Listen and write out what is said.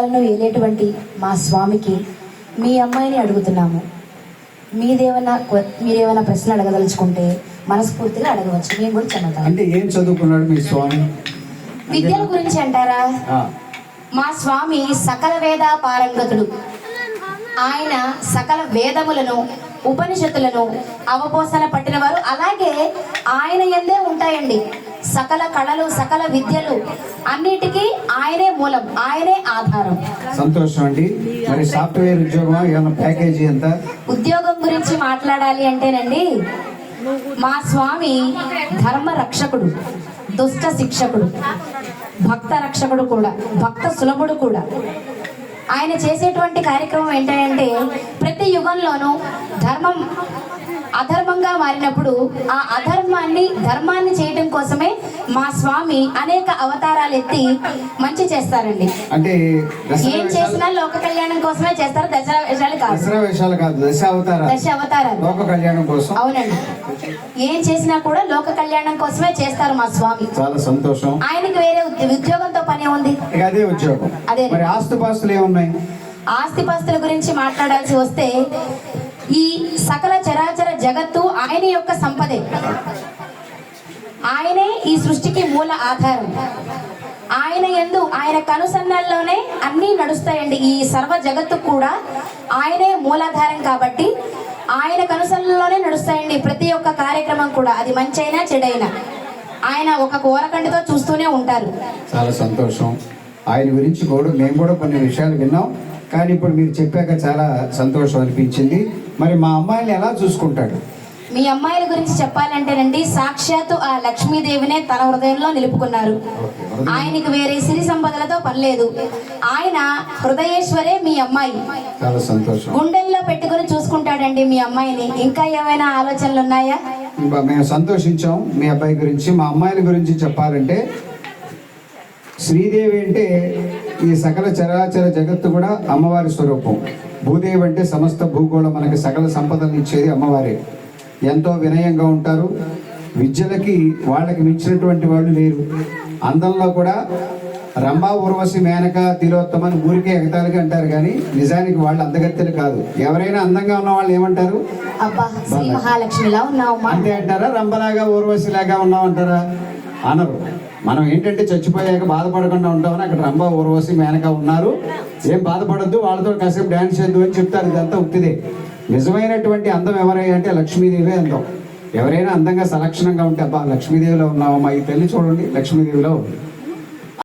ను ఏలేటువంటి మా స్వామికి మీ అమ్మాయిని అడుగుతున్నాము. మీదేమైనా క్వ- మీరేమైనా ప్రశ్నలు అడగదలుచుకుంటే మనస్ఫూర్తిగా అడగవచ్చు. మేము కూడా చెందుతాం అంటే ఏం చదువుకున్నాడు మీ స్వామి? విద్యల గురించి అంటారా? మా స్వామి సకల వేద పారంగతుడు. ఆయన సకల వేదములను ఉపనిషత్తులను అవపోసన పట్టినవారు అలాగే ఆయన ఎందే ఉంటాయండి. సకల కళలు సకల విద్యలు అన్నిటికీ ఆయనే మూలం ఆయనే ఆధారం. సంతోషం అండి. మరి సాఫ్ట్వేర్ ఉద్యోగం ఏమైనా ప్యాకేజీ ఎంత? ఉద్యోగం గురించి మాట్లాడాలి అంటేనండి మా స్వామి ధర్మ రక్షకుడు దుష్ట శిక్షకుడు భక్త రక్షకుడు కూడా భక్త సులభుడు కూడా. ఆయన చేసేటువంటి కార్యక్రమం ఏంటంటే ప్రతి యుగంలోనూ ధర్మం అధర్మంగా మారినప్పుడు ఆ అధర్మాన్ని ధర్మాన్ని చేయటం కోసమే మా స్వామి అనేక అవతారాలు ఎత్తి మంచి చేస్తారండి. అంటే ఏం చేసినా లోక కళ్యాణం కోసమే చేస్తారు దసరా వేషాలు కాదు. దసరా వేషాలు కాదు దశ అవతార దశ అవతారాలు. లోక కళ్యాణం కోసం. అవునండి. ఏం చేసినా కూడా లోక కళ్యాణం కోసమే చేస్తారు మా స్వామి. చాలా సంతోషం. ఆయనకి వేరే ఉద్య- ఉద్యోగంతో పని ఉంది. అదే ఉద్యోగం. అదే. మరి ఆస్తుపాస్తులు ఏమున్నాయి? ఆస్తిపాస్తుల గురించి మాట్లాడాల్సి వస్తే ఈ సకల చరాచర జగత్తు ఆయన యొక్క సంపదే. ఆయనే ఈ సృష్టికి మూల ఆధారం. ఆయన ఎందు ఆయన కనుసన్నల్లోనే అన్నీ నడుస్తాయండి. ఈ సర్వ జగత్తు కూడా ఆయనే మూలాధారం కాబట్టి ఆయన కనుసన్నల్లోనే నడుస్తాయండి. ప్రతి ఒక్క కార్యక్రమం కూడా అది మంచైనా చెడైనా. ఆయన ఒక కూరకండితో చూస్తూనే ఉంటారు. చాలా సంతోషం. ఆయన గురించి కూడా మేము కూడా కొన్ని విషయాలు విన్నాం. కానీ ఇప్పుడు మీరు చెప్పాక చాలా సంతోషం అనిపించింది. మరి మా అమ్మాయిని ఎలా చూసుకుంటాడు? మీ అమ్మాయిల గురించి చెప్పాలంటేనండి సాక్షాత్తు ఆ లక్ష్మీదేవినే తన హృదయంలో నిలుపుకున్నారు. ఆయనకి వేరే సిరి సంపదలతో పనిలేదు ఆయన హృదయేశ్వరే మీ అమ్మాయి. గుండెల్లో పెట్టుకుని చూసుకుంటాడండి మీ అమ్మాయిని. ఇంకా ఏమైనా ఆలోచనలు ఉన్నాయా మేము సంతోషించాం మీ అబ్బాయి గురించి. మా అమ్మాయిల గురించి చెప్పాలంటే శ్రీదేవి అంటే ఈ సకల చరాచర జగత్తు కూడా అమ్మవారి స్వరూపం. భూదేవి అంటే సమస్త భూగోళం మనకి సకల సంపదలు ఇచ్చేది అమ్మవారే. ఎంతో వినయంగా ఉంటారు. విద్యలకి వాళ్ళకి మించినటువంటి వాళ్ళు లేరు. అందంలో కూడా రంభా ఉర్వశి మేనక తిలోత్తమని ఊరికే ఎగతాళిగా అంటారు కానీ నిజానికి వాళ్ళు అందగత్తెలు కాదు. ఎవరైనా అందంగా ఉన్న వాళ్ళు ఏమంటారు? అంతే అంటారా? రంభలాగా ఊర్వశిలాగా ఉన్నామంటారా అనరు. మనం ఏంటంటే చచ్చిపోయాక బాధపడకుండా ఉంటామని అక్కడ రంభ ఊర్వశి మేనక ఉన్నారు. ఏం బాధపడద్దు వాళ్ళతో కాసేపు డ్యాన్స్ చేద్దు అని చెప్తారు. ఇదంతా ఉత్తిదే నిజమైనటువంటి అందం ఎవరై అంటే లక్ష్మీదేవి అందం. ఎవరైనా అందంగా సలక్షణంగా ఉంటే అబ్బా లక్ష్మీదేవిలో ఉన్నామమ్మా ఈ తల్లి చూడండి లక్ష్మీదేవిలో ఉంది.